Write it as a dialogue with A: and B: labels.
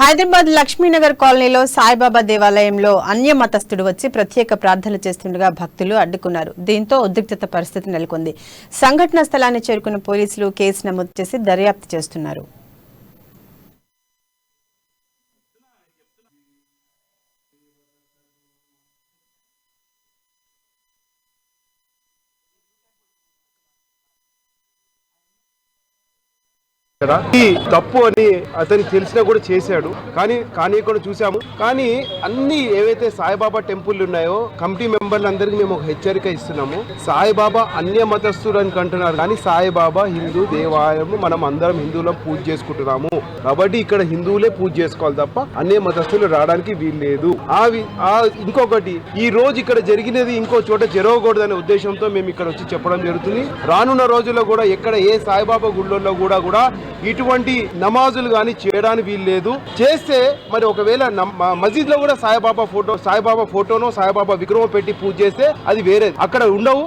A: హైదరాబాద్ లక్ష్మీనగర్ కాలనీలో సాయిబాబా దేవాలయంలో అన్య మతస్థుడు వచ్చి ప్రత్యేక ప్రార్థనలు చేస్తుండగా భక్తులు అడ్డుకున్నారు. దీంతో ఉద్రిక్తత పరిస్థితి నెలకొంది. సంఘటనా స్థలాన్ని చేరుకున్న పోలీసులు కేసు నమోదు చేసి దర్యాప్తు చేస్తున్నారు.
B: కదా? ఈ తప్పు అని అతనికి తెలిసినా కూడా చేశాడు. కానీ కానీ కూడా చూసాము కానీ అన్ని ఏవైతే సాయిబాబా టెంపుల్ ఉన్నాయో కమిటీ మెంబర్లందరికీ మేము ఒక హెచ్చరిక ఇస్తున్నాము. సాయిబాబా అన్య మతస్థుడు అని అంటున్నారు కానీ సాయిబాబా హిందూ దేవాలయం మనం అందరం హిందువులం పూజ చేసుకుంటున్నాము. కాబట్టి ఇక్కడ హిందువులే పూజ చేసుకోవాలి తప్ప అన్య మతస్థులు రావడానికి వీల్లేదు. ఆ వి- ఆ ఇంకొకటి ఈ రోజు ఇక్కడ జరిగినది ఇంకో చోట జరగకూడదనే ఉద్దేశంతో మేము ఇక్కడ వచ్చి చెప్పడం జరుగుతుంది. రానున్న రోజుల్లో కూడా ఎక్కడ ఏ సాయిబాబా గుళ్ళల్లో కూడా కూడా ఇటువంటి నమాజులు కానీ చేయడానికి వీలు లేదు. చేస్తే మరి ఒకవేళ మసీద్లో కూడా సాయిబాబా ఫోటో సాయిబాబా ఫోటోను సాయిబాబా విగ్రహం పెట్టి పూజ చేస్తే అది వేరే అక్కడ ఉండవు.